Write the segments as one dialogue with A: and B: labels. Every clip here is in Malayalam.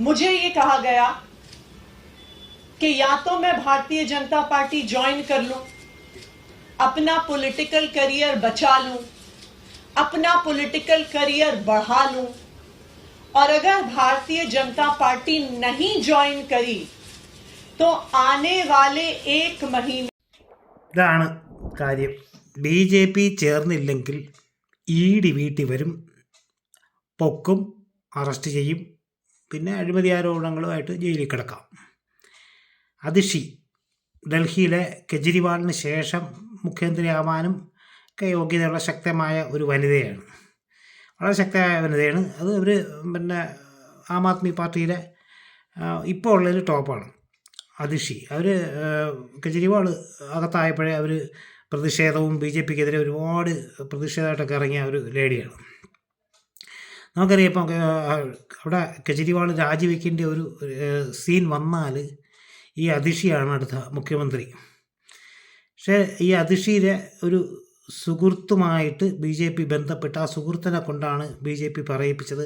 A: मुझे ये कहा गया कि या तो मैं भारतीय जनता पार्टी ज्वाइन कर लूं अपना पॉलिटिकल करियर बचा लूं अपना पॉलिटिकल करियर बढ़ा लूं और अगर भारतीय जनता पार्टी नहीं ज्वाइन करी तो आने वाले एक महीने
B: ഇതാണ് കാര്യം B J P ചേർന്നില്ലെങ്കിൽ E D വീട്ടിൽ വരും പൊക്കും അറസ്റ്റ് ചെയ്യും പിന്നെ അഴിമതി ആരോപണങ്ങളുമായിട്ട് ജയിലിൽ കിടക്കാം. അതിഷി ഡൽഹിയിലെ കെജ്രിവാളിന് ശേഷം മുഖ്യമന്ത്രിയാവാനും ഒക്കെ യോഗ്യതയുള്ള ശക്തമായ ഒരു വനിതയാണ്. വളരെ ശക്തമായ വനിതയാണ്. അത് ഒരു പിന്നെ ആം ആദ്മി പാർട്ടിയിലെ ഇപ്പോൾ ഉള്ളൊരു ടോപ്പാണ് അതിഷി. അവർ കെജ്രിവാൾ അകത്തായപ്പോഴേ അവർ പ്രതിഷേധവും ബി ജെ പിക്കെതിരെ ഒരുപാട് പ്രതിഷേധമായിട്ടൊക്കെ ഇറങ്ങിയ ഒരു ലേഡിയാണ്. നമുക്കറിയാം ഇപ്പം അവിടെ കെജ്രിവാൾ രാജിവെക്കേണ്ട ഒരു സീൻ വന്നാൽ ഈ അതിഷിയാണ് അടുത്ത മുഖ്യമന്ത്രി. പക്ഷേ ഈ അതിഷിയിലെ ഒരു സുഹൃത്തുമായിട്ട് ബി ജെ പി ബന്ധപ്പെട്ട് ആ സുഹൃത്തിനെ കൊണ്ടാണ് ബി ജെ പി പറയിപ്പിച്ചത്.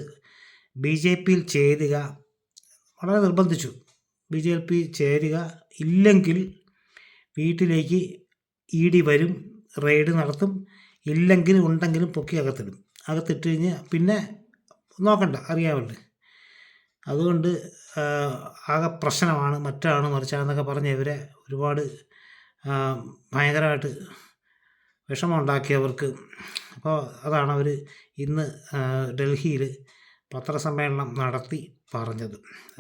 B: ബി ജെ പിയിൽ ചേരുക വളരെ നിർബന്ധിച്ചു. ബി ജെ പി ചേരുക ഇല്ലെങ്കിൽ വീട്ടിലേക്ക് ഇ ഡി വരും റെയ്ഡ് നടത്തും ഇല്ലെങ്കിൽ ഉണ്ടെങ്കിലും പൊക്കി അകത്തിടും. അകത്തിട്ട് കഴിഞ്ഞ് പിന്നെ നോക്കണ്ട അറിയാമല്ലേ അതുകൊണ്ട് ആകെ പ്രശ്നമാണ് മറ്റാണ് മറിച്ചാണെന്നൊക്കെ പറഞ്ഞ് ഇവരെ ഒരുപാട് ഭയങ്കരമായിട്ട് വിഷമമുണ്ടാക്കിയവർക്ക്. അപ്പോൾ അതാണ് അവർ ഇന്ന് ഡൽഹിയിൽ പത്രസമ്മേളനം നടത്തി പറഞ്ഞത്.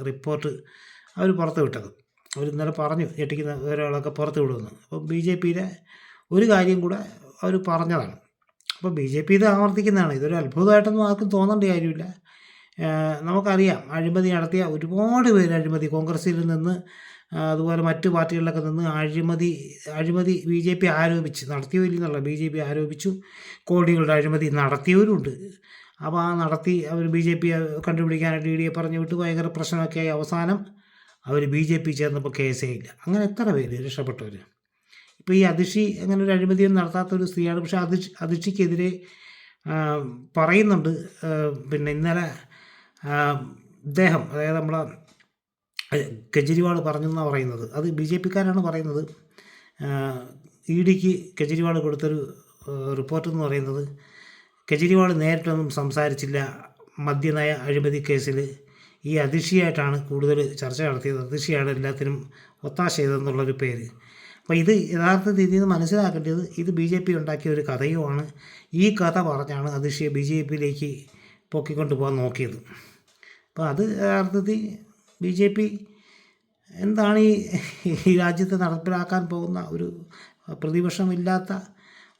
B: റിപ്പോർട്ട് അവർ പുറത്ത് വിട്ടത്. അവർ ഇന്നലെ പറഞ്ഞു ഞെട്ടിക്കുന്ന വിവരങ്ങളൊക്കെ പുറത്ത് വിടുമെന്ന്. അപ്പോൾ ബി ജെ പിയിലെ ഒരു കാര്യം കൂടെ അവർ പറഞ്ഞതാണ്. അപ്പോൾ ബി ജെ പി ഇത് ആവർത്തിക്കുന്നതാണ്. ഇതൊരു അത്ഭുതമായിട്ടൊന്നും ആർക്കും തോന്നേണ്ട കാര്യമില്ല. നമുക്കറിയാം അഴിമതി നടത്തിയ ഒരുപാട് പേര് അഴിമതി. കോൺഗ്രസിൽ നിന്ന് അതുപോലെ മറ്റു പാർട്ടികളിലൊക്കെ നിന്ന് അഴിമതി അഴിമതി ബി ജെ പി ആരോപിച്ച് നടത്തിയോ ഇല്ലെന്നുള്ള ബി ജെ പി ആരോപിച്ചു കോടികളുടെ അഴിമതി നടത്തിയവരുണ്ട്. അപ്പോൾ ആ നടത്തി അവർ ബി ജെ പി കണ്ടുപിടിക്കാനായിട്ട് ഇ ഡിയെ പറഞ്ഞു വിട്ട്. ഭയങ്കര പ്രശ്നമൊക്കെ ആയി അവസാനം അവർ ബി ജെ പി ചേർന്നപ്പോൾ കേസേ ഇല്ല. അങ്ങനെ എത്ര പേര് രക്ഷപ്പെട്ടവർ ഇപ്പോൾ ഈ അതിഷി അങ്ങനെ ഒരു അഴിമതിയൊന്നും നടത്താത്ത ഒരു സ്ത്രീയാണ്. പക്ഷേ അതിഷ് അതിഷിക്കെതിരെ പറയുന്നുണ്ട്. പിന്നെ ഇന്നലെ ഇദ്ദേഹം അതായത് നമ്മളെ കെജ്രിവാൾ പറഞ്ഞെന്നാണ് പറയുന്നത്. അത് ബി ജെ പിക്കാരാണ് പറയുന്നത് ഇ ഡിക്ക് കെജ്രിവാൾ കൊടുത്തൊരു റിപ്പോർട്ട് എന്ന് പറയുന്നത് കെജ്രിവാൾ നേരിട്ടൊന്നും സംസാരിച്ചില്ല. മദ്യനയ അഴിമതി കേസിൽ ഈ അതിഷിയായിട്ടാണ് കൂടുതൽ ചർച്ച നടത്തിയത്. അതിഷിയാണ് എല്ലാത്തിനും ഒത്താശ ചെയ്തതെന്നുള്ളൊരു പേര്. അപ്പോൾ ഇത് യഥാർത്ഥ ഇതിൽ നിന്ന് മനസ്സിലാക്കേണ്ടത് ഇത് ബി ജെ പി ഉണ്ടാക്കിയ ഒരു കഥയുമാണ്. ഈ കഥ പറഞ്ഞാണ് അതിഷിയെ ബി ജെ പിയിലേക്ക് പൊക്കിക്കൊണ്ട് പോകാൻ നോക്കിയത്. അപ്പോൾ അത് യഥാർത്ഥത്തിൽ ബി ജെ പി എന്താണ് ഈ ഈ രാജ്യത്ത് നടപ്പിലാക്കാൻ പോകുന്ന ഒരു പ്രതിപക്ഷമില്ലാത്ത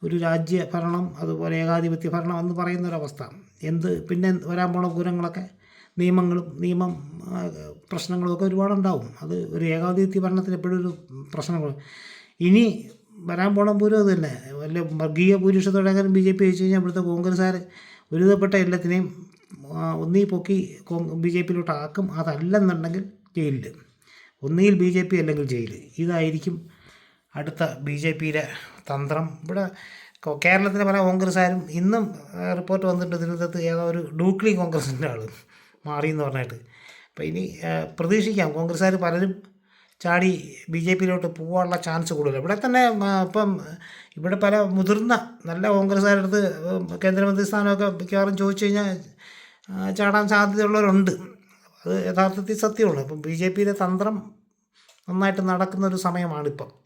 B: ഒരു രാജ്യ ഭരണം അതുപോലെ ഏകാധിപത്യ ഭരണം എന്ന് പറയുന്ന ഒരവസ്ഥ എന്ത് പിന്നെ വരാൻ പോണ പൂരങ്ങളൊക്കെ നിയമങ്ങളും നിയമം പ്രശ്നങ്ങളൊക്കെ ഒരുപാടുണ്ടാവും. അത് ഒരു ഏകാധിപത്യ ഭരണത്തിന് എപ്പോഴും ഒരു പ്രശ്നങ്ങൾ ഇനി വരാൻ പോണ പൂരം അത് തന്നെ. വല്ല വർഗീയ ഭൂരിഷത്തോടെ ബി ജെ പി ജയിച്ചു കഴിഞ്ഞാൽ ഇവിടുത്തെ കോൺഗ്രസ്സുകാർ ഒരുവിധപ്പെട്ട എല്ലാത്തിനെയും ഒന്നീ പൊക്കി ബി ജെ പിയിലോട്ട് ആക്കും. അതല്ലെന്നുണ്ടെങ്കിൽ ജയിലിൽ ഒന്നുകിൽ ബി ജെ പി അല്ലെങ്കിൽ ജയിൽ ഇതായിരിക്കും അടുത്ത ബി ജെ പിയിലെ തന്ത്രം. ഇവിടെ കേരളത്തിലെ പല കോൺഗ്രസ്സുകാരും ഇന്നും റിപ്പോർട്ട് വന്നിട്ട് തിരുവനന്തപുരത്ത് ഏതോ ഒരു ഡൂക്ലി കോൺഗ്രസിന്റെ ആൾ മാറി എന്ന് പറഞ്ഞിട്ട്. അപ്പോൾ ഇനി പ്രതീക്ഷിക്കാം. കോൺഗ്രസ്സുകാർ പലരും ചാടി ബി ജെ പിയിലോട്ട് പോകാനുള്ള ചാൻസ് കൂടുതൽ ഇവിടെ തന്നെ ഇപ്പം ഇവിടെ പല മുതിർന്ന നല്ല കോൺഗ്രസ്സുകാരുടെ അടുത്ത് കേന്ദ്രമന്ത്രി സ്ഥാനമൊക്കെ മിക്കവാറും ചോദിച്ചു കഴിഞ്ഞാൽ ചാടാൻ സാധ്യതയുള്ളവരുണ്ട്. അത് യഥാർത്ഥത്തിൽ സത്യമാണ് അപ്പം ബി ജെ പിയിലെ തന്ത്രം നന്നായിട്ട് നടക്കുന്നൊരു സമയമാണിപ്പം.